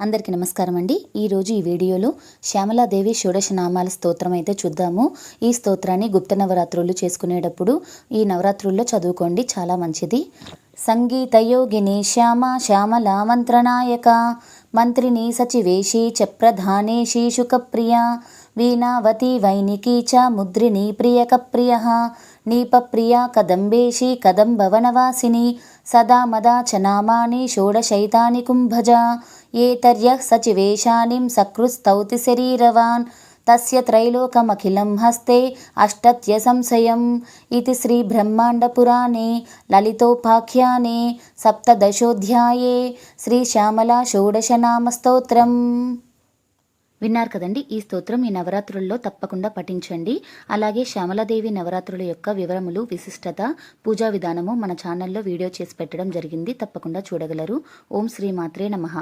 అందరికీ నమస్కారం అండి. ఈరోజు ఈ వీడియోలో శ్యామలాదేవి షోడశ నామాల స్తోత్రం అయితే చూద్దాము. ఈ స్తోత్రాన్ని గుప్త నవరాత్రులు చేసుకునేటప్పుడు ఈ నవరాత్రుల్లో చదువుకోండి చాలా మంచిది. సంగీతయోగిని శ్యామ శ్యామలా మంత్రనాయక. మంత్రిని సచివేశి చ ప్రధానేశి శుకప్రియ వీణావతి వైనికి చ ముద్రిని ప్రియకప్రియ. నీపప్రియ కదంబేశి కదంబవనవాసిని సదా మదా షోడశైతాని కుంభజ. ఏతర్య సచివేశానిం సకృస్తౌతి శరీరవాన్. తస్య త్రైలోకమఖిలం హస్తే అష్టత్య సంశయం ఇది శ్రీ బ్రహ్మాండపురాణే లలితోపాఖ్యానే సప్తదశోధ్యాయే శ్రీ శ్యామలా షోడశనామ స్తోత్రం విన్నారు కదండి ఈ స్తోత్రం ఈ నవరాత్రుల్లో తప్పకుండా పఠించండి. అలాగే శ్యామలాదేవి నవరాత్రుల యొక్క వివరములు విశిష్టత పూజా విధానము మన ఛానల్లో వీడియో చేసి పెట్టడం జరిగింది. తప్పకుండా చూడగలరు. ఓం శ్రీ మాత్రే నమః.